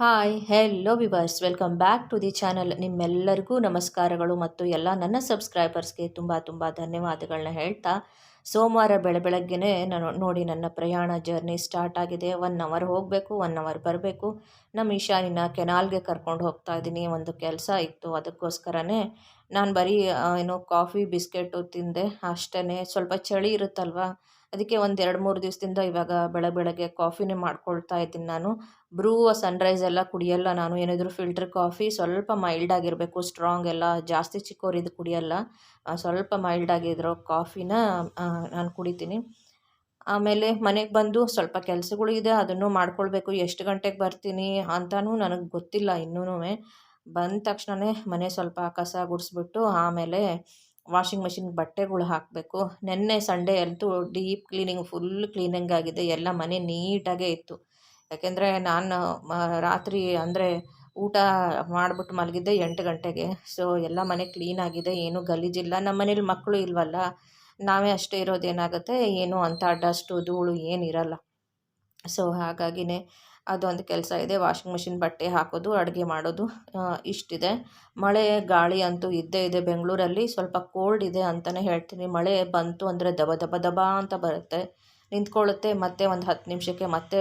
Hi hello viewers welcome back to the channel ನಿಮ್ಮೆಲ್ಲರಿಗೂ ನಮಸ್ಕಾರಗಳು ಮತ್ತು ಎಲ್ಲ ನನ್ನ ಸಬ್ಸ್ಕ್ರೈಬರ್ಸ್ಗೆ ತುಂಬ ತುಂಬ ಧನ್ಯವಾದಗಳನ್ನ ಹೇಳ್ತಾ, ಸೋಮವಾರ ಬೆಳೆ ಬೆಳಗ್ಗೆನೇ ನಾನು ನೋಡಿ ನನ್ನ ಪ್ರಯಾಣ ಜರ್ನಿ ಸ್ಟಾರ್ಟ್ ಆಗಿದೆ. ಒನ್ ಅವರ್ ಹೋಗಬೇಕು ಒನ್ ಅವರ್ ಬರಬೇಕು. ನಮ್ಮ ಈಶಾನಿನ ಕೆನಾಲ್ಗೆ ಕರ್ಕೊಂಡು ಹೋಗ್ತಾ ಇದ್ದೀನಿ. ಒಂದು ಕೆಲಸ ಇತ್ತು. ಅದಕ್ಕೋಸ್ಕರನೇ ನಾನು ಬರೀ ಏನು ಕಾಫಿ ಬಿಸ್ಕೆಟು ತಿಂದೆ. ಅಷ್ಟೇ ಸ್ವಲ್ಪ ಚಳಿ ಇರುತ್ತಲ್ವ? ಅದಕ್ಕೆ ಒಂದು ಎರಡು ಮೂರು ದಿವಸದಿಂದ ಇವಾಗ ಬೆಳಗ್ಗೆ ಬೆಳಗ್ಗೆ ಕಾಫಿನೇ ಮಾಡ್ಕೊಳ್ತಾ ಇದ್ದೀನಿ ನಾನು. ಬ್ರೂ ಸನ್ರೈಸ್ ಎಲ್ಲ ಕುಡಿಯಲ್ಲ ನಾನು. ಏನಿದ್ರು ಫಿಲ್ಟರ್ ಕಾಫಿ ಸ್ವಲ್ಪ ಮೈಲ್ಡ್ ಆಗಿರಬೇಕು. ಸ್ಟ್ರಾಂಗ್ ಎಲ್ಲ, ಜಾಸ್ತಿ ಚಿಕ್ಕವರಿದ್ದು ಕುಡಿಯಲ್ಲ. ಸ್ವಲ್ಪ ಮೈಲ್ಡ್ ಆಗಿರೋ ಕಾಫಿನ ನಾನು ಕುಡಿತೀನಿ. ಆಮೇಲೆ ಮನೆಗೆ ಬಂದು ಸ್ವಲ್ಪ ಕೆಲಸಗಳು ಇದೆ, ಅದನ್ನು ಮಾಡ್ಕೊಳ್ಬೇಕು. ಎಷ್ಟು ಗಂಟೆಗೆ ಬರ್ತೀನಿ ಅಂತಲೂ ನನಗೆ ಗೊತ್ತಿಲ್ಲ ಇನ್ನೂ ಬಂದ ತಕ್ಷಣವೇ ಮನೆ ಸ್ವಲ್ಪ ಕಸ ಗುಡಿಸ್ಬಿಟ್ಟು ಆಮೇಲೆ ವಾಷಿಂಗ್ ಮಷಿನ್ ಬಟ್ಟೆಗಳು ಹಾಕಬೇಕು. ನೆನ್ನೆ ಸಂಡೇ ಅಂತೂ ಡೀಪ್ ಕ್ಲೀನಿಂಗ್ ಫುಲ್ ಕ್ಲೀನಿಂಗ್ ಆಗಿದೆ. ಎಲ್ಲ ಮನೆ ನೀಟಾಗೇ ಇತ್ತು. ಯಾಕೆಂದರೆ ನಾನು ರಾತ್ರಿ ಅಂದರೆ ಊಟ ಮಾಡಿಬಿಟ್ಟು ಮಲಗಿದ್ದೆ ಎಂಟು ಗಂಟೆಗೆ. ಸೊ ಎಲ್ಲ ಮನೆ ಕ್ಲೀನಾಗಿದೆ ಏನೂ ಗಲೀಜಿಲ್ಲ ನಮ್ಮ ಮನೇಲಿ ಮಕ್ಕಳು ಇಲ್ವಲ್ಲ? ನಾವೇ ಅಷ್ಟೇ ಇರೋದೇನಾಗುತ್ತೆ ಏನು ಅಂಥ ಡಸ್ಟು ಧೂಳು ಏನಿರಲ್ಲ ಸೊ ಹಾಗಾಗಿನೇ ಅದೊಂದು ಕೆಲಸ ಇದೆ. ವಾಷಿಂಗ್ ಮಿಷಿನ್ ಬಟ್ಟೆ ಹಾಕೋದು, ಅಡುಗೆ ಮಾಡೋದು ಇಷ್ಟಿದೆ. ಮಳೆ, ಗಾಳಿ ಅಂತೂ ಇದ್ದೇ ಇದೆ ಬೆಂಗಳೂರಲ್ಲಿ. ಸ್ವಲ್ಪ ಕೋಲ್ಡ್ ಇದೆ ಅಂತಲೇ ಹೇಳ್ತೀನಿ. ಮಳೆ ಬಂತು ಅಂದರೆ ದಬ ದಬ ದಬ ಅಂತ ಬರುತ್ತೆ. ನಿಂತ್ಕೊಳ್ಳುತ್ತೆ, ಮತ್ತೆ ಒಂದು ಹತ್ತು ನಿಮಿಷಕ್ಕೆ ಮತ್ತೆ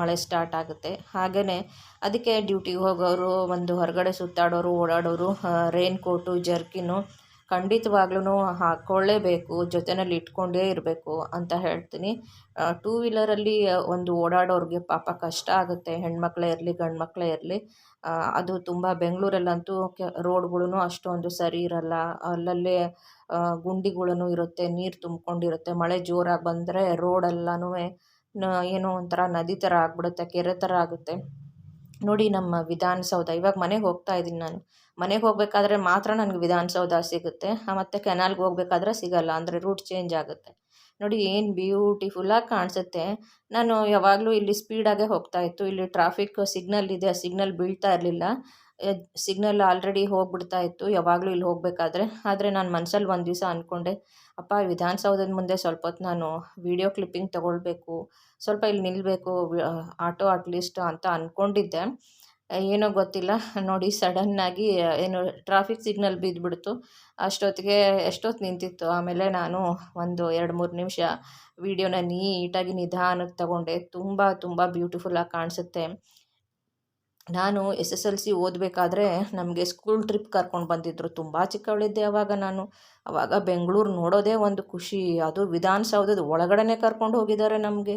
ಮಳೆ ಸ್ಟಾರ್ಟ್ ಆಗುತ್ತೆ. ಹಾಗೆಯೇ ಅದಕ್ಕೆ ಡ್ಯೂಟಿಗೆ ಹೋಗೋರು, ಒಂದು ಹೊರಗಡೆ ಸುತ್ತಾಡೋರು, ಓಡಾಡೋರು ರೈನ್ ಕೋಟು ಜರ್ಕಿನು ಖಂಡಿತವಾಗ್ಲೂ ಹಾಕ್ಕೊಳ್ಳೇಬೇಕು ಜೊತೆಯಲ್ಲಿ ಇಟ್ಕೊಂಡೇ ಇರಬೇಕು ಅಂತ ಹೇಳ್ತೀನಿ. ಟೂ ವೀಲರಲ್ಲಿ ಒಂದು ಓಡಾಡೋರಿಗೆ ಪಾಪ ಕಷ್ಟ ಆಗುತ್ತೆ. ಹೆಣ್ಮಕ್ಳೇ ಇರಲಿ ಗಂಡು ಮಕ್ಕಳೇ ಇರಲಿ ಅದು ತುಂಬ ಬೆಂಗಳೂರಲ್ಲಂತೂ ಕೆ ರೋಡ್ಗಳೂ ಅಷ್ಟೊಂದು ಸರಿ ಇರಲ್ಲ. ಅಲ್ಲಲ್ಲೇ ಗುಂಡಿಗಳೂ ಇರುತ್ತೆ, ನೀರು ತುಂಬಿಕೊಂಡಿರುತ್ತೆ. ಮಳೆ ಜೋರಾಗಿ ಬಂದರೆ ರೋಡೆಲ್ಲನೂ ಏನೋ ಒಂಥರ ನದಿ ಥರ ಆಗಿಬಿಡುತ್ತೆ, ಕೆರೆ ಥರ ಆಗುತ್ತೆ. ನೋಡಿ ನಮ್ಮ ವಿಧಾನಸೌಧ, ಇವಾಗ ಮನೆಗೆ ಹೋಗ್ತಾ ಇದ್ದೀನಿ ನಾನು. ಮನೆಗೆ ಹೋಗಬೇಕಾದ್ರೆ ಮಾತ್ರ ನನಗೆ ವಿಧಾನಸೌಧ ಸಿಗುತ್ತೆ. ಮತ್ತು ಕೆನಾಲ್ಗೆ ಹೋಗ್ಬೇಕಾದ್ರೆ ಸಿಗಲ್ಲ, ಅಂದರೆ ರೂಟ್ ಚೇಂಜ್ ಆಗುತ್ತೆ. ನೋಡಿ, ಏನು ಬ್ಯೂಟಿಫುಲ್ಲಾಗಿ ಕಾಣಿಸುತ್ತೆ. ನಾನು ಯಾವಾಗಲೂ ಇಲ್ಲಿ ಸ್ಪೀಡಾಗೆ ಹೋಗ್ತಾ ಇತ್ತು. ಇಲ್ಲಿ ಟ್ರಾಫಿಕ್ ಸಿಗ್ನಲ್ ಇದೆ ಆ ಸಿಗ್ನಲ್ ಬೀಳ್ತಾ ಇರಲಿಲ್ಲ. ಸಿಗ್ನಲ್ ಆಲ್ರೆಡಿ ಹೋಗ್ಬಿಡ್ತಾ ಇತ್ತು. ಯಾವಾಗಲೂ ಇಲ್ಲಿ ಹೋಗಬೇಕಾದ್ರೆ. ಆದರೆ ನಾನು ಮನಸ್ಸಲ್ಲಿ ಒಂದು ದಿವಸ ಅಂದ್ಕೊಂಡೆ ಅಪ್ಪ ವಿಧಾನಸೌಧದ ಮುಂದೆ ಸ್ವಲ್ಪ ಹೊತ್ತು ನಾನು ವೀಡಿಯೋ ಕ್ಲಿಪ್ಪಿಂಗ್ ತೊಗೊಳ್ಬೇಕು, ಸ್ವಲ್ಪ ಇಲ್ಲಿ ನಿಲ್ಲಬೇಕು ಆಟೋ ಅಟ್ಲೀಸ್ಟ್ ಅಂತ ಅಂದ್ಕೊಂಡಿದ್ದೆ ಏನೋ ಗೊತ್ತಿಲ್ಲ. ನೋಡಿ ಸಡನ್ನಾಗಿ ಏನು ಟ್ರಾಫಿಕ್ ಸಿಗ್ನಲ್ ಬಿದ್ದುಬಿಡ್ತು ಅಷ್ಟೊತ್ತಿಗೆ ಎಷ್ಟೊತ್ತು ನಿಂತಿತ್ತು? ಆಮೇಲೆ ನಾನು ಒಂದು ಎರಡು ಮೂರು ನಿಮಿಷ ವೀಡಿಯೋನ ನೀಟಾಗಿ ನಿಧಾನಕ್ಕೆ ತಗೊಂಡೆ. ತುಂಬ ತುಂಬ ಬ್ಯೂಟಿಫುಲ್ಲಾಗಿ ಕಾಣಿಸುತ್ತೆ. ನಾನು ಎಸ್ ಎಸ್ ಎಲ್ ಸಿ ಓದಬೇಕಾದ್ರೆ ನಮಗೆ ಸ್ಕೂಲ್ ಟ್ರಿಪ್ ಕರ್ಕೊಂಡು ಬಂದಿದ್ದರು ತುಂಬ ಚಿಕ್ಕವಳಿದ್ದೆ ಆವಾಗ ನಾನು. ಆವಾಗ ಬೆಂಗಳೂರು ನೋಡೋದೇ ಒಂದು ಖುಷಿ. ಅದು ವಿಧಾನಸೌಧದ ಒಳಗಡೆನೇ ಕರ್ಕೊಂಡು ಹೋಗಿದ್ದಾರೆ ನಮಗೆ.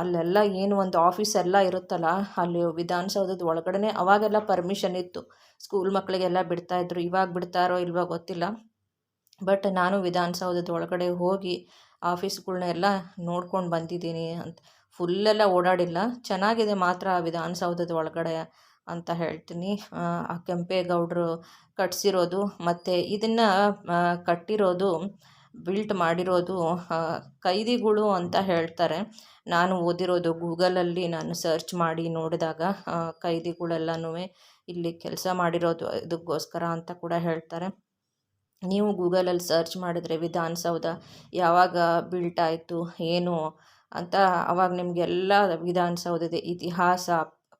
ಅಲ್ಲೆಲ್ಲ ಏನು ಒಂದು ಆಫೀಸ್ ಎಲ್ಲ ಇರುತ್ತಲ್ಲ, ಅಲ್ಲಿ ವಿಧಾನಸೌಧದ ಒಳಗಡೆ ಅವಾಗೆಲ್ಲ ಪರ್ಮಿಷನ್ ಇತ್ತು. ಸ್ಕೂಲ್ ಮಕ್ಕಳಿಗೆಲ್ಲ ಬಿಡ್ತಾಯಿದ್ರು ಇವಾಗ ಬಿಡ್ತಾರೋ ಇಲ್ವೋ ಗೊತ್ತಿಲ್ಲ. ಬಟ್ ನಾನು ವಿಧಾನಸೌಧದ ಒಳಗಡೆ ಹೋಗಿ ಆಫೀಸ್ಗಳನ್ನೆಲ್ಲ ನೋಡ್ಕೊಂಡು ಬಂದಿದ್ದೀನಿ ಅಂತ. ಫುಲ್ಲೆಲ್ಲ ಓಡಾಡಿಲ್ಲ. ಚೆನ್ನಾಗಿದೆ ಮಾತ್ರ ಆ ವಿಧಾನಸೌಧದ ಒಳಗಡೆ ಅಂತ ಹೇಳ್ತೀನಿ. ಆ ಕೆಂಪೇಗೌಡರು ಕಟ್ಸಿರೋದು ಮತ್ತು ಇದನ್ನು ಕಟ್ಟಿರೋದು, ಬಿಲ್ಟ್ ಮಾಡಿರೋದು ಕೈದಿಗಳು ಅಂತ ಹೇಳ್ತಾರೆ. ನಾನು ಓದಿರೋದು ಗೂಗಲಲ್ಲಿ ನಾನು ಸರ್ಚ್ ಮಾಡಿ ನೋಡಿದಾಗ ಕೈದಿಗಳೆಲ್ಲನೂ ಇಲ್ಲಿ ಕೆಲಸ ಮಾಡಿರೋದು ಇದಕ್ಕೋಸ್ಕರ ಅಂತ ಕೂಡ ಹೇಳ್ತಾರೆ. ನೀವು ಗೂಗಲಲ್ಲಿ ಸರ್ಚ್ ಮಾಡಿದರೆ ವಿಧಾನಸೌಧ ಯಾವಾಗ ಬಿಲ್ಟ್ ಆಯಿತು, ಏನು ಅಂತ ಅವಾಗ ನಿಮಗೆಲ್ಲ ವಿಧಾನಸೌಧದ ಇತಿಹಾಸ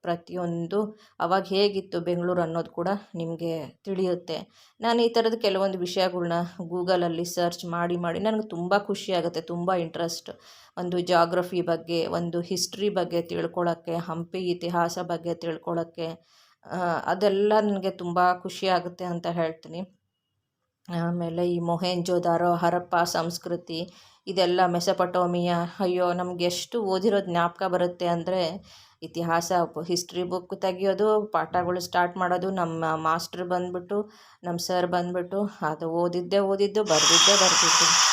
ಪ್ರತಿಯೊಂದು ಅವಾಗ ಹೇಗಿತ್ತು ಬೆಂಗಳೂರು ಅನ್ನೋದು ಕೂಡ ನಿಮಗೆ ತಿಳಿಯುತ್ತೆ. ನಾನು ಈ ಥರದ ಕೆಲವೊಂದು ವಿಷಯಗಳನ್ನ ಗೂಗಲಲ್ಲಿ ಸರ್ಚ್ ಮಾಡಿ ಮಾಡಿ ನನಗೆ ತುಂಬ ಖುಷಿಯಾಗುತ್ತೆ ತುಂಬ ಇಂಟ್ರೆಸ್ಟ್. ಒಂದು ಜಾಗ್ರಫಿ ಬಗ್ಗೆ, ಒಂದು ಹಿಸ್ಟ್ರಿ ಬಗ್ಗೆ ತಿಳ್ಕೊಳ್ಳೋಕ್ಕೆ ಹಂಪಿ ಇತಿಹಾಸ ಬಗ್ಗೆ ತಿಳ್ಕೊಳ್ಳೋಕ್ಕೆ ಅದೆಲ್ಲ ನನಗೆ ತುಂಬ ಖುಷಿಯಾಗುತ್ತೆ ಅಂತ ಹೇಳ್ತೀನಿ. ಆಮೇಲೆ ಈ ಮೊಹೆಂಜೋದಾರೋ ಹರಪ್ಪ ಸಂಸ್ಕೃತಿ ಇದೆಲ್ಲ ಮೆಸಪಟೋಮಿಯಾ. ಅಯ್ಯೋ, ನಮ್ಗೆ ಎಷ್ಟು ಓದಿರೋದು ಜ್ಞಾಪಕ ಬರುತ್ತೆ ಅಂದರೆ, ಇತಿಹಾಸ ಹಿಸ್ಟ್ರಿ ಬುಕ್ ತೆಗಿಯೋದು, ಪಾಠಗಳು ಸ್ಟಾರ್ಟ್ ಮಾಡೋದು, ನಮ್ಮ ಮಾಸ್ಟ್ರ್ ಬಂದುಬಿಟ್ಟು, ನಮ್ಮ ಸರ್ ಬಂದುಬಿಟ್ಟು, ಅದು ಓದಿದ್ದೇ ಓದಿದ್ದು, ಬರೆದಿದ್ದೇ ಬರೆದಿದ್ದು.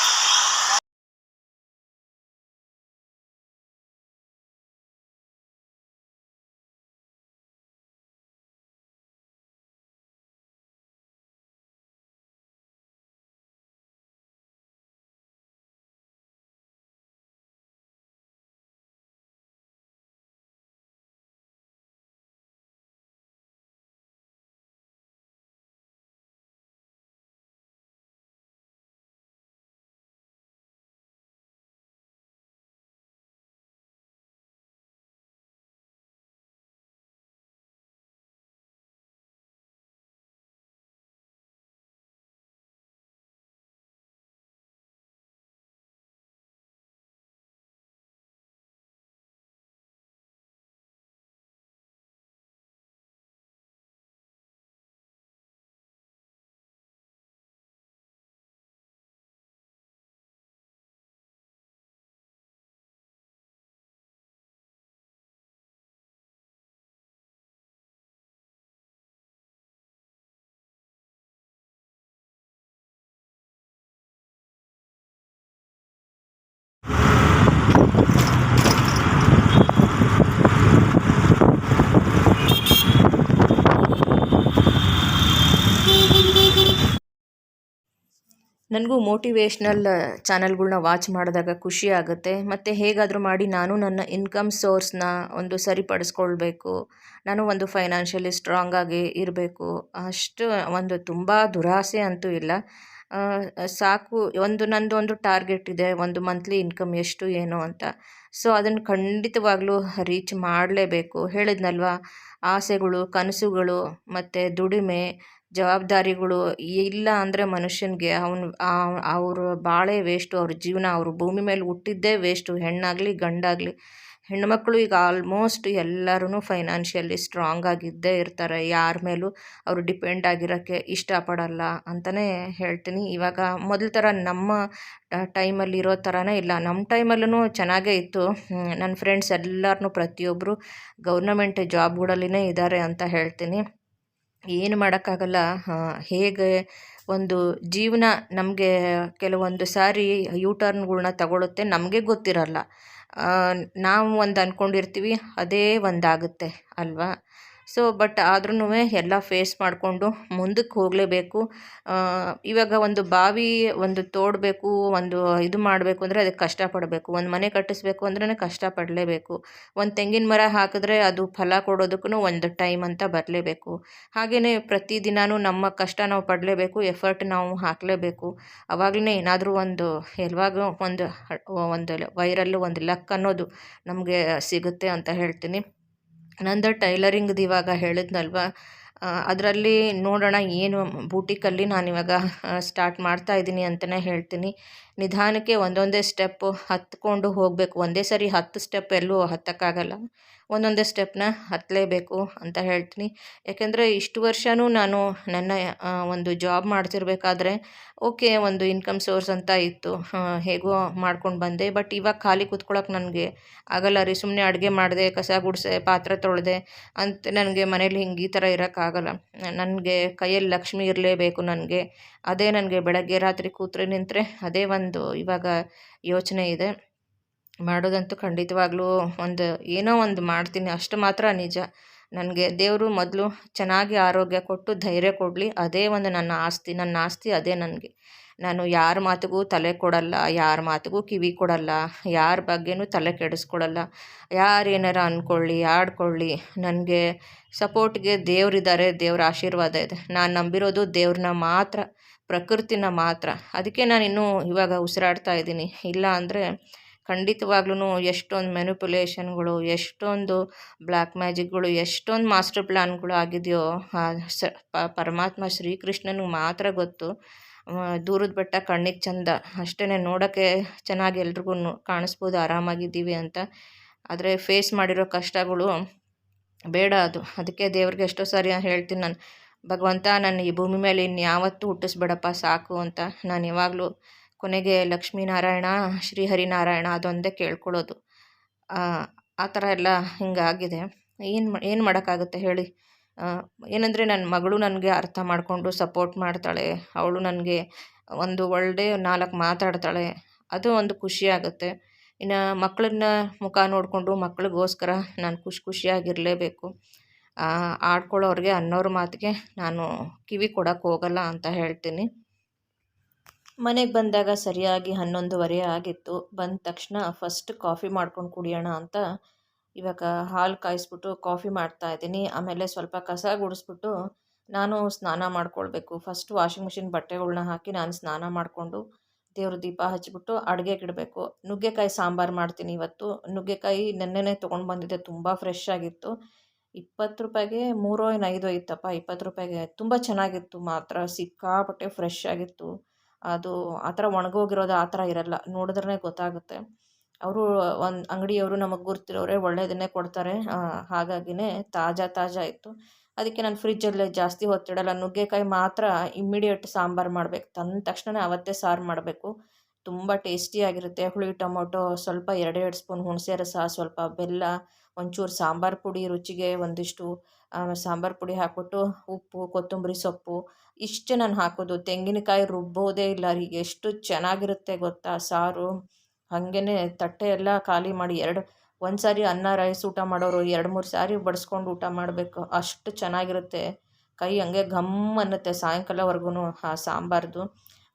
ನನಗೂ ಮೋಟಿವೇಶ್ನಲ್ ಚಾನಲ್ಗಳ್ನ ವಾಚ್ ಮಾಡಿದಾಗ ಖುಷಿ ಆಗುತ್ತೆ. ಮತ್ತು ಹೇಗಾದರೂ ಮಾಡಿ ನಾನು ನನ್ನ ಇನ್ಕಮ್ ಸೋರ್ಸ್ನ ಒಂದು ಸರಿಪಡಿಸ್ಕೊಳ್ಬೇಕು. ನಾನು ಒಂದು ಫೈನಾನ್ಷಿಯಲಿ ಸ್ಟ್ರಾಂಗಾಗಿ ಇರಬೇಕು. ಅಷ್ಟು ಒಂದು ತುಂಬ ದುರಾಸೆ ಅಂತೂ ಇಲ್ಲ. ಸಾಕು, ಒಂದು ನಂದು ಒಂದು ಟಾರ್ಗೆಟ್ ಇದೆ, ಒಂದು ಮಂತ್ಲಿ ಇನ್ಕಮ್ ಎಷ್ಟು, ಏನು ಅಂತ. ಸೊ ಅದನ್ನು ಖಂಡಿತವಾಗ್ಲೂ ರೀಚ್ ಮಾಡಲೇಬೇಕು. ಹೇಳಿದ್ನಲ್ವಾ? ಆಸೆಗಳು, ಕನಸುಗಳು, ಮತ್ತು ದುಡಿಮೆ ಜವಾಬ್ದಾರಿಗಳು ಇಲ್ಲ ಅಂದರೆ ಮನುಷ್ಯನಿಗೆ ಅವನು ಅವರು ಭಾಳ ವೇಸ್ಟು ಅವ್ರ ಜೀವನ, ಅವರು ಭೂಮಿ ಮೇಲೆ ಹುಟ್ಟಿದ್ದೇ ವೇಸ್ಟು ಹೆಣ್ಣಾಗಲಿ, ಗಂಡಾಗಲಿ. ಹೆಣ್ಮಕ್ಳು ಈಗ ಆಲ್ಮೋಸ್ಟ್ ಎಲ್ಲರೂ ಫೈನಾನ್ಷಿಯಲಿ ಸ್ಟ್ರಾಂಗ್ ಆಗಿದ್ದೇ ಇರ್ತಾರೆ. ಯಾರ ಮೇಲೂ ಅವರು ಡಿಪೆಂಡ್ ಆಗಿರೋಕ್ಕೆ ಇಷ್ಟಪಡಲ್ಲ ಅಂತಲೇ ಹೇಳ್ತೀನಿ. ಇವಾಗ ಮೊದಲ ಥರ ನಮ್ಮ ಟೈಮಲ್ಲಿ ಇರೋ ಥರನೇ ಇಲ್ಲ. ನಮ್ಮ ಟೈಮಲ್ಲೂ ಚೆನ್ನಾಗೇ ಇತ್ತು. ನನ್ನ ಫ್ರೆಂಡ್ಸ್ ಎಲ್ಲರನ್ನೂ ಪ್ರತಿಯೊಬ್ಬರು ಗೌರ್ನಮೆಂಟ್ ಜಾಬ್ಗಳಲ್ಲಿನೇ ಇದ್ದಾರೆ ಅಂತ ಹೇಳ್ತೀನಿ. ಏನು ಮಾಡೋಕ್ಕಾಗಲ್ಲ. ಹೇಗೆ ಒಂದು ಜೀವನ ನಮಗೆ ಕೆಲವೊಂದು ಸಾರಿ ಯೂ ಟರ್ನ್ಗಳ್ನ ತಗೊಳುತ್ತೆ, ನಮಗೆ ಗೊತ್ತಿರಲ್ಲ. ನಾವು ಒಂದು ಅಂದ್ಕೊಂಡಿರ್ತೀವಿ ಅದೇ ಒಂದಾಗುತ್ತೆ, ಅಲ್ವಾ? ಸೊ ಬಟ್ ಆದ್ರೂ ಎಲ್ಲ ಫೇಸ್ ಮಾಡಿಕೊಂಡು ಮುಂದಕ್ಕೆ ಹೋಗಲೇಬೇಕು. ಇವಾಗ ಒಂದು ಬಾವಿ ಒಂದು ತೋಡಬೇಕು, ಒಂದು ಇದು ಮಾಡಬೇಕು ಅಂದರೆ ಅದಕ್ಕೆ ಕಷ್ಟಪಡಬೇಕು. ಒಂದು ಮನೆ ಕಟ್ಟಿಸ್ಬೇಕು ಅಂದ್ರೆ ಕಷ್ಟಪಡಲೇಬೇಕು. ಒಂದು ತೆಂಗಿನ ಮರ ಹಾಕಿದ್ರೆ ಅದು ಫಲ ಕೊಡೋದಕ್ಕೂ ಒಂದು ಟೈಮ್ ಅಂತ ಬರಲೇಬೇಕು. ಹಾಗೆಯೇ ಪ್ರತಿದಿನವೂ ನಮ್ಮ ಕಷ್ಟ ನಾವು ಪಡಲೇಬೇಕು ಎಫರ್ಟ್ ನಾವು ಹಾಕಲೇಬೇಕು. ಅವಾಗಲೇ ಏನಾದರೂ ಒಂದು ಯಾವಾಗೋ ಒಂದು ಒಂದು ವೈರಲ್ಲು, ಒಂದು ಲಕ್ ಅನ್ನೋದು ನಮಗೆ ಸಿಗುತ್ತೆ ಅಂತ ಹೇಳ್ತೀನಿ. ನಂದು ಟೈಲರಿಂಗ್ದು ಇವಾಗ ಹೇಳಿದ್ನಲ್ವ? ಅದರಲ್ಲಿ ನೋಡೋಣ ಏನು ಬೂಟಿಕಲ್ಲಿ ಇವಾಗ ಸ್ಟಾರ್ಟ್ ಮಾಡ್ತಾ ಇದ್ದೀನಿ ಅಂತಲೇ ಹೇಳ್ತೀನಿ. ನಿಧಾನಕ್ಕೆ ಒಂದೊಂದೇ ಸ್ಟೆಪ್ಪು ಹತ್ಕೊಂಡು ಹೋಗಬೇಕು. ಒಂದೇ ಸರಿ ಹತ್ತು ಸ್ಟೆಪ್ ಎಲ್ಲೂ ಹತ್ತಕ್ಕಾಗಲ್ಲ. ಒಂದೊಂದೇ ಸ್ಟೆಪ್ನ ಹತ್ತಲೇಬೇಕು ಅಂತ ಹೇಳ್ತೀನಿ. ಯಾಕೆಂದರೆ ಇಷ್ಟು ವರ್ಷವೂ ನಾನು ನನ್ನ ಒಂದು ಜಾಬ್ ಮಾಡ್ತಿರ್ಬೇಕಾದ್ರೆ ಓಕೆ, ಒಂದು ಇನ್ಕಮ್ ಸೋರ್ಸ್ ಅಂತ ಇತ್ತು. ಹೇಗೋ ಮಾಡ್ಕೊಂಡು ಬಂದೆ. ಬಟ್ ಇವಾಗ ಖಾಲಿ ಕೂತ್ಕೊಳ್ಳೋಕೆ ನನಗೆ ಆಗಲ್ಲ. ರೀ ಸುಮ್ಮನೆ ಅಡುಗೆ ಮಾಡಿದೆ, ಕಸ ಗುಡಿಸೆ, ಪಾತ್ರೆ ತೊಳೆದೆ ಅಂತ ನನಗೆ ಮನೇಲಿ ಹಿಂಗೆ ಈ ಥರ ಇರೋಕ್ಕಾಗಲ್ಲ. ನನಗೆ ಕೈಯಲ್ಲಿ ಲಕ್ಷ್ಮಿ ಇರಲೇಬೇಕು ನನಗೆ. ಅದೇ ನನಗೆ ಬೆಳಗ್ಗೆ ರಾತ್ರಿ ಕೂತ್ರೆ ನಿಂತರೆ ಅದೇ ಒಂದು ಇವಾಗ ಯೋಚನೆ ಇದೆ. ಮಾಡೋದಂತೂ ಖಂಡಿತವಾಗ್ಲೂ ಒಂದು ಏನೋ ಒಂದು ಮಾಡ್ತೀನಿ, ಅಷ್ಟು ಮಾತ್ರ ನಿಜ. ನನಗೆ ದೇವರು ಮೊದಲು ಚೆನ್ನಾಗಿ ಆರೋಗ್ಯ ಕೊಟ್ಟು ಧೈರ್ಯ ಕೊಡಲಿ, ಅದೇ ಒಂದು ನನ್ನ ಆಸ್ತಿ ನನ್ನ ಆಸ್ತಿ ಅದೇ ನನಗೆ. ನಾನು ಯಾರ ಮಾತಿಗೂ ತಲೆ ಕೊಡಲ್ಲ, ಯಾರ ಮಾತಿಗೂ ಕಿವಿ ಕೊಡಲ್ಲ, ಯಾರ ಬಗ್ಗೆನೂ ತಲೆ ಕೆಡಿಸ್ಕೊಳಲ್ಲ ಯಾರು ಅಂದ್ಕೊಳ್ಳಿ ಆಡ್ಕೊಳ್ಳಿ. ನನಗೆ ಸಪೋರ್ಟ್ಗೆ ದೇವರಿದ್ದಾರೆ ದೇವ್ರ ಆಶೀರ್ವಾದ ಇದೆ. ನಾನು ನಂಬಿರೋದು ದೇವ್ರನ್ನ ಮಾತ್ರ, ಪ್ರಕೃತಿನ ಮಾತ್ರ. ಅದಕ್ಕೆ ನಾನು ಇನ್ನೂ ಇವಾಗ ಉಸಿರಾಡ್ತಾ ಇದ್ದೀನಿ. ಇಲ್ಲ ಅಂದರೆ ಖಂಡಿತವಾಗ್ಲೂ ಎಷ್ಟೊಂದು ಮೆನಿಪುಲೇಷನ್ಗಳು ಎಷ್ಟೊಂದು ಬ್ಲ್ಯಾಕ್ ಮ್ಯಾಜಿಕ್ಗಳು, ಎಷ್ಟೊಂದು ಮಾಸ್ಟರ್ ಪ್ಲ್ಯಾನ್ಗಳು ಆಗಿದೆಯೋ ಪರಮಾತ್ಮ ಶ್ರೀಕೃಷ್ಣನಿಗೆ ಮಾತ್ರ ಗೊತ್ತು. ದೂರದ ಬೆಟ್ಟ ಕಣ್ಣಿಗೆ ಚಂದ. ಅಷ್ಟೇ ನೋಡೋಕ್ಕೆ ಚೆನ್ನಾಗಿ ಎಲ್ರಿಗೂ ಕಾಣಿಸ್ಬೋದು, ಆರಾಮಾಗಿದ್ದೀವಿ ಅಂತ. ಆದರೆ ಫೇಸ್ ಮಾಡಿರೋ ಕಷ್ಟಗಳು ಬೇಡ ಅದು. ಅದಕ್ಕೆ ದೇವ್ರಿಗೆ ಎಷ್ಟೋ ಸಾರಿ ಹೇಳ್ತೀನಿ ನಾನು, ಭಗವಂತ ನನ್ನ ಈ ಭೂಮಿ ಮೇಲೆ ಇನ್ಯಾವತ್ತೂ ಹುಟ್ಟಿಸ್ಬೇಡಪ್ಪ, ಸಾಕು ಅಂತ. ನಾನು ಯಾವಾಗಲೂ ಕೊನೆಗೆ ಲಕ್ಷ್ಮೀನಾರಾಯಣ, ಶ್ರೀಹರಿನಾರಾಯಣ ಅದೊಂದೇ ಕೇಳ್ಕೊಳ್ಳೋದು. ಆ ಥರ ಎಲ್ಲ ಹಿಂಗಾಗಿದೆ. ಏನು ಏನು ಮಾಡೋಕ್ಕಾಗುತ್ತೆ ಹೇಳಿ? ಏನಂದರೆ ನನ್ನ ಮಗಳು ನನಗೆ ಅರ್ಥ ಮಾಡಿಕೊಂಡು ಸಪೋರ್ಟ್ ಮಾಡ್ತಾಳೆ. ಅವಳು ನನಗೆ ಒಂದು ಒಳ್ಳೆಯ ನಾಲ್ಕು ಮಾತಾಡ್ತಾಳೆ. ಅದು ಒಂದು ಖುಷಿಯಾಗುತ್ತೆ ಇನ್ನು ಮಕ್ಕಳನ್ನ ಮುಖ ನೋಡಿಕೊಂಡು ಮಕ್ಳಿಗೋಸ್ಕರ ನಾನು ಖುಷಿ ಖುಷಿಯಾಗಿರಲೇಬೇಕು. ಆಡ್ಕೊಳ್ಳೋರಿಗೆ ಅನ್ನೋರ ಮಾತಿಗೆ ನಾನು ಕಿವಿ ಕೊಡೋಕ್ಕೆ ಹೋಗಲ್ಲ ಅಂತ ಹೇಳ್ತೀನಿ. ಮನೆಗೆ ಬಂದಾಗ ಸರಿಯಾಗಿ ಹನ್ನೊಂದುವರೆ ಆಗಿತ್ತು. ಬಂದ ತಕ್ಷಣ ಫಸ್ಟ್ ಕಾಫಿ ಮಾಡ್ಕೊಂಡು ಕುಡಿಯೋಣ ಅಂತ ಇವಾಗ ಹಾಲು ಕಾಯಿಸ್ಬಿಟ್ಟು ಕಾಫಿ ಮಾಡ್ತಾ ಇದ್ದೀನಿ. ಆಮೇಲೆ ಸ್ವಲ್ಪ ಕಸ ಗುಡಿಸ್ಬಿಟ್ಟು ನಾನು ಸ್ನಾನ ಮಾಡ್ಕೊಳ್ಬೇಕು. ಫಸ್ಟ್ ವಾಷಿಂಗ್ ಮಿಷಿನ್ ಬಟ್ಟೆಗಳನ್ನ ಹಾಕಿ ನಾನು ಸ್ನಾನ ಮಾಡಿಕೊಂಡು ದೇವ್ರ ದೀಪ ಹಚ್ಚಿಬಿಟ್ಟು ಅಡುಗೆಗೆ ಇಡಬೇಕು. ನುಗ್ಗೆಕಾಯಿ ಸಾಂಬಾರು ಮಾಡ್ತೀನಿ ಇವತ್ತು. ನುಗ್ಗೆಕಾಯಿ ನೆನ್ನೆನೇ ತೊಗೊಂಡು ಬಂದಿದ್ದೆ, ತುಂಬ ಫ್ರೆಶ್ ಆಗಿತ್ತು. ಇಪ್ಪತ್ತು ರೂಪಾಯಿಗೆ ಮೂರೋ ಏನು ಐದು ಇತ್ತಪ್ಪ, ಇಪ್ಪತ್ತು ರೂಪಾಯಿಗೆ ತುಂಬ ಚೆನ್ನಾಗಿತ್ತು. ಮಾತ್ರ ಸಿಕ್ಕಾಪಟ್ಟೆ ಫ್ರೆಶ್ ಆಗಿತ್ತು. ಅದು ಆ ಥರ ಒಣಗೋಗಿರೋದು ಆ ಥರ ಇರಲ್ಲ. ನೋಡಿದ್ರೆ ಗೊತ್ತಾಗುತ್ತೆ. ಅವರು ಒಂದು ಅಂಗಡಿಯವರು ನಮಗೆ ಗುರ್ತಿರೋರೆ ಒಳ್ಳೆಯದನ್ನೇ ಕೊಡ್ತಾರೆ. ಹಾಗಾಗಿನೇ ತಾಜಾ ತಾಜಾ ಇತ್ತು. ಅದಕ್ಕೆ ನಾನು ಫ್ರಿಜ್ಜಲ್ಲೇ ಜಾಸ್ತಿ ಹೊತ್ತಿಡಲ್ಲ. ನುಗ್ಗೆಕಾಯಿ ಮಾತ್ರ ಇಮ್ಮಿಡಿಯೇಟ್ ಸಾಂಬಾರು ಮಾಡಬೇಕು. ತಂದ ತಕ್ಷಣ ಅವತ್ತೇ ಸಾರು ಮಾಡಬೇಕು. ತುಂಬ ಟೇಸ್ಟಿಯಾಗಿರುತ್ತೆ ಹುಳಿ, ಟೊಮೊಟೊ, ಸ್ವಲ್ಪ ಎರಡೆರಡು ಸ್ಪೂನ್ ಹುಣಸೆ, ರಸ, ಸ್ವಲ್ಪ ಬೆಲ್ಲ, ಒಂಚೂರು ಸಾಂಬಾರು ಪುಡಿ ರುಚಿಗೆ ಒಂದಿಷ್ಟು ಸಾಂಬಾರು ಪುಡಿ ಹಾಕ್ಬಿಟ್ಟು ಉಪ್ಪು, ಕೊತ್ತಂಬರಿ ಸೊಪ್ಪು, ಇಷ್ಟು ನಾನು ಹಾಕೋದು. ತೆಂಗಿನಕಾಯಿ ರುಬ್ಬೋದೇ ಇಲ್ಲ. ರೀ ಎಷ್ಟು ಚೆನ್ನಾಗಿರುತ್ತೆ ಗೊತ್ತಾ? ಸಾರು. ಹಾಗೇ ತಟ್ಟೆ ಎಲ್ಲ ಖಾಲಿ ಮಾಡಿ ಎರಡು, ಒಂದು ಸಾರಿ ಅನ್ನ, ರೈಸ್ ಊಟ ಮಾಡೋರು ಎರಡು, ಮೂರು ಸಾರಿ ಬಡಿಸ್ಕೊಂಡು ಊಟ ಮಾಡಬೇಕು. ಅಷ್ಟು ಚೆನ್ನಾಗಿರುತ್ತೆ. ಕೈ ಹಂಗೆ ಘಮ್ ಅನ್ನುತ್ತೆ ಸಾಯಂಕಾಲವರೆಗೂ ಆ ಸಾಂಬಾರ್ದು.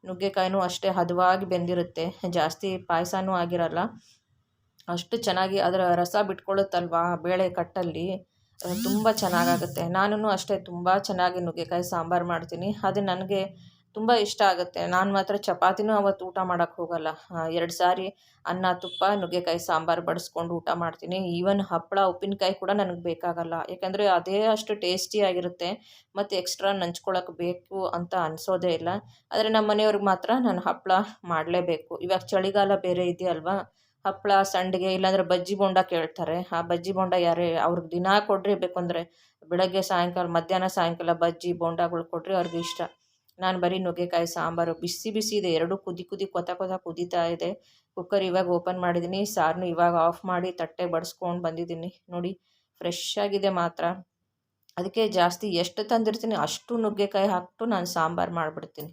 ನುಗ್ಗೆಕಾಯಿನೂ ಅಷ್ಟೇ ಹದವಾಗಿ ಬೆಂದಿರುತ್ತೆ. ಜಾಸ್ತಿ ಪಾಯಸನೂ ಆಗಿರಲ್ಲ. ಅಷ್ಟು ಚೆನ್ನಾಗಿ ಅದರ ರಸ ಬಿಟ್ಕೊಳ್ಳುತ್ತಲ್ವಾ ಬೇಳೆ ಕಟ್ಟಲ್ಲಿ? ತುಂಬ ಚೆನ್ನಾಗಾಗುತ್ತೆ. ನಾನು ಅಷ್ಟೇ ತುಂಬ ಚೆನ್ನಾಗಿ ನುಗ್ಗೆಕಾಯಿ ಸಾಂಬಾರು ಮಾಡ್ತೀನಿ. ಅದು ನನಗೆ ತುಂಬ ಇಷ್ಟ ಆಗುತ್ತೆ. ನಾನು ಮಾತ್ರ ಚಪಾತಿನೂ ಅವತ್ತು ಊಟ ಮಾಡೋಕ್ಕೆ ಹೋಗಲ್ಲ. ಎರಡು ಸಾರಿ ಅನ್ನ, ತುಪ್ಪ, ನುಗ್ಗೆಕಾಯಿ, ಸಾಂಬಾರು ಬಡಿಸ್ಕೊಂಡು ಊಟ ಮಾಡ್ತೀನಿ. ಈವನ್ ಹಪ್ಪಳ, ಉಪ್ಪಿನಕಾಯಿ ಕೂಡ ನನಗೆ ಬೇಕಾಗಲ್ಲ. ಯಾಕಂದರೆ ಅದೇ ಅಷ್ಟು ಟೇಸ್ಟಿಯಾಗಿರುತ್ತೆ ಮತ್ತು ಎಕ್ಸ್ಟ್ರಾ ನಂಚ್ಕೊಳ್ಳೋಕೆ ಬೇಕು ಅಂತ ಅನಿಸೋದೇ ಇಲ್ಲ. ಆದರೆ ನಮ್ಮ ಮನೆಯವ್ರಿಗೆ ಮಾತ್ರ ನಾನು ಹಪ್ಪಳ ಮಾಡಲೇಬೇಕು. ಇವಾಗ ಚಳಿಗಾಲ ಬೇರೆ ಇದೆಯಲ್ವಾ? ಹಪ್ಪಳ, ಸಂಡಿಗೆ ಇಲ್ಲಾಂದರೆ ಬಜ್ಜಿ ಬೋಂಡ ಕೇಳ್ತಾರೆ. ಆ ಬಜ್ಜಿ ಬೋಂಡ ಯಾರೇ, ಅವ್ರಿಗೆ ದಿನ ಕೊಡ್ರಿ ಬೇಕಂದರೆ ಬೆಳಗ್ಗೆ ಸಾಯಂಕಾಲ, ಮಧ್ಯಾಹ್ನ ಸಾಯಂಕಾಲ ಬಜ್ಜಿ ಬೋಂಡಗಳು ಕೊಡ್ರಿ ಅವ್ರಿಗೆ ಇಷ್ಟ. ನಾನು ಬರೀ ನುಗ್ಗೆಕಾಯಿ, ಸಾಂಬಾರು, ಬಿಸಿ ಬಿಸಿ ಇದೆ. ಎರಡು ಕುದಿ ಕುದಿ ಕೊತ ಕೊತ ಕುದೀತಾ ಇದೆ. ಕುಕ್ಕರ್ ಇವಾಗ ಓಪನ್ ಮಾಡಿದ್ದೀನಿ ಸಾರನ್ನು ಇವಾಗ ಆಫ್ ಮಾಡಿ ತಟ್ಟೆ ಬಡಿಸ್ಕೊಂಡು ಬಂದಿದ್ದೀನಿ ನೋಡಿ, ಫ್ರೆಶ್ ಆಗಿದೆ ಮಾತ್ರ. ಅದಕ್ಕೆ ಜಾಸ್ತಿ ಎಷ್ಟು ತಂದಿರ್ತೀನಿ, ಅಷ್ಟು ನುಗ್ಗೆಕಾಯಿ ಹಾಕ್ಬಿಟ್ಟು ನಾನು ಸಾಂಬಾರು ಮಾಡಿಬಿಡ್ತೀನಿ.